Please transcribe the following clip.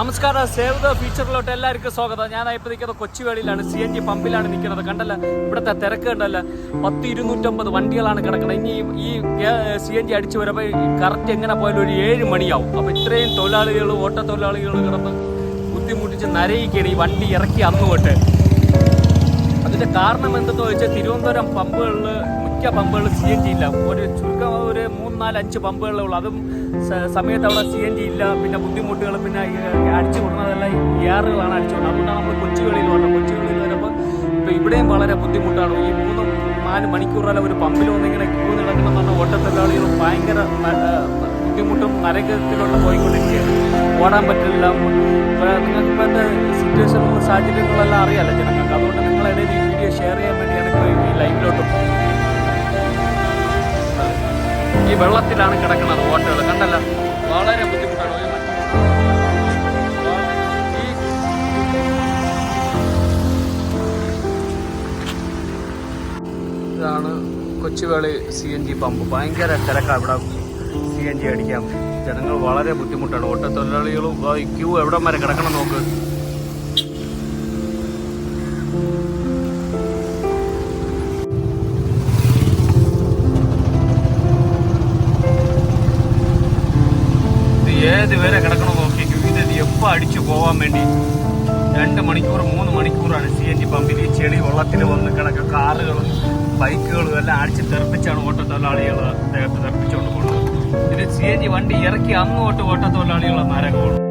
നമസ്കാരം. Save the ഫീച്ചറിലോട്ട് എല്ലാവർക്കും സ്വാഗതം. ഞാൻ ഇപ്പോൾ നിൽക്കുന്നത് കൊച്ചുവേളിയിലാണ് സി എൻ ജി പമ്പിലാണ് നിൽക്കുന്നത്. കണ്ടല്ല? ഇവിടുത്തെ തിരക്ക് കണ്ടല്ല? പത്ത് ഇരുന്നൂറ്റമ്പത് വണ്ടികളാണ് കിടക്കുന്നത്. ഇനി ഈ സി എൻ ജി അടിച്ചു വരുമ്പോൾ കറക്റ്റ് എങ്ങനെ പോയാലും ഒരു ഏഴ് മണിയാവും. അപ്പോൾ ഇത്രയും തൊഴിലാളികൾ ഓട്ട തൊഴിലാളികൾ കിടന്ന് ബുദ്ധിമുട്ടിച്ച് നരയിക്കണം ഈ വണ്ടി ഇറക്കി അന്ന് തൊട്ട്. കാരണം എന്തെന്ന് ചോദിച്ചാൽ തിരുവനന്തപുരം പമ്പുകളിൽ മിക്ക പമ്പുകളിൽ സി എൻ ജി ഇല്ല. ഒരു ചുരുക്കം ഒരു മൂന്ന് നാല് അഞ്ച് പമ്പുകളേ ഉള്ളൂ. അതും സമയത്ത് അവിടെ സി എൻ ജി ഇല്ല. പിന്നെ ബുദ്ധിമുട്ടുകൾ പിന്നെ അടിച്ചു കൊടുക്കുന്നതെല്ലാം ഗ്യാറുകളാണ് അടിച്ചു കൊടുക്കുന്നത് അതുകൊണ്ടാണ് നമ്മൾ കൊച്ചുകളിൽ വന്നത് കൊച്ചുകളിൽ വരുമ്പോൾ ഇപ്പോൾ ഇവിടെയും വളരെ ബുദ്ധിമുട്ടാണ്. ഈ മൂന്ന് നാല് മണിക്കൂറല്ല ഒരു പമ്പിൽ വന്നിങ്ങനെ ക്യൂ എന്ന് പറഞ്ഞ ഓട്ടത്തൊഴിലാളികൾ ഭയങ്കര നരകത്തിലോട്ട് പോയിക്കൊണ്ടിരിക്കുകയാണ്. ഓടാൻ പറ്റില്ല. ഇപ്പോൾ നിങ്ങൾക്ക് ഇപ്പോഴത്തെ സിറ്റുവേഷനും സാഹചര്യങ്ങളെല്ലാം അറിയാമല്ലോ ജനങ്ങൾക്ക്. അതുകൊണ്ട് നിങ്ങളുടെ ഈ വീഡിയോ ഷെയർ ചെയ്യാൻ വേണ്ടിയാണ് ഇപ്പോൾ ഈ ലൈവിലോട്ട് ഈ വെള്ളത്തിലാണ് കിടക്കുന്നത് ബോട്ടുകൾ കണ്ടല്ല? വളരെ ബുദ്ധിമുട്ടാണ് ഇതാണ് Kochuveli C N G pump ഭയങ്കര തിരക്കാണ് ഇവിടെ സി എൻ ജി അടിക്കാൻ. ജനങ്ങൾ വളരെ ബുദ്ധിമുട്ടാണ്. ഓട്ടത്തൊഴിലാളികളും ക്യൂ എവിടം വരെ കിടക്കണം നോക്ക്. ഏത് വരെ കിടക്കണം നോക്കിക്കൂ ഇത് എപ്പോൾ അടിച്ചു പോവാൻ വേണ്ടി? രണ്ട് മണിക്കൂർ മൂന്ന് മണിക്കൂറാണ് സി എൻ ജി പമ്പിൽ ഈ ചെളി വെള്ളത്തിൽ വന്ന് കിടക്കുക. കാറുകളും ബൈക്കുകളും എല്ലാം അടിച്ച് തെറിപ്പിച്ചാണ് ഓട്ടത്തൊഴിലാളികൾ അദ്ദേഹത്തെ തെറിപ്പിച്ചുകൊണ്ട് പോകുന്നത് സി എൻ ജി വണ്ടി ഇറക്കി അങ്ങോട്ട് ഓട്ടത്തൊഴിലാളികളെ നരകമാണ്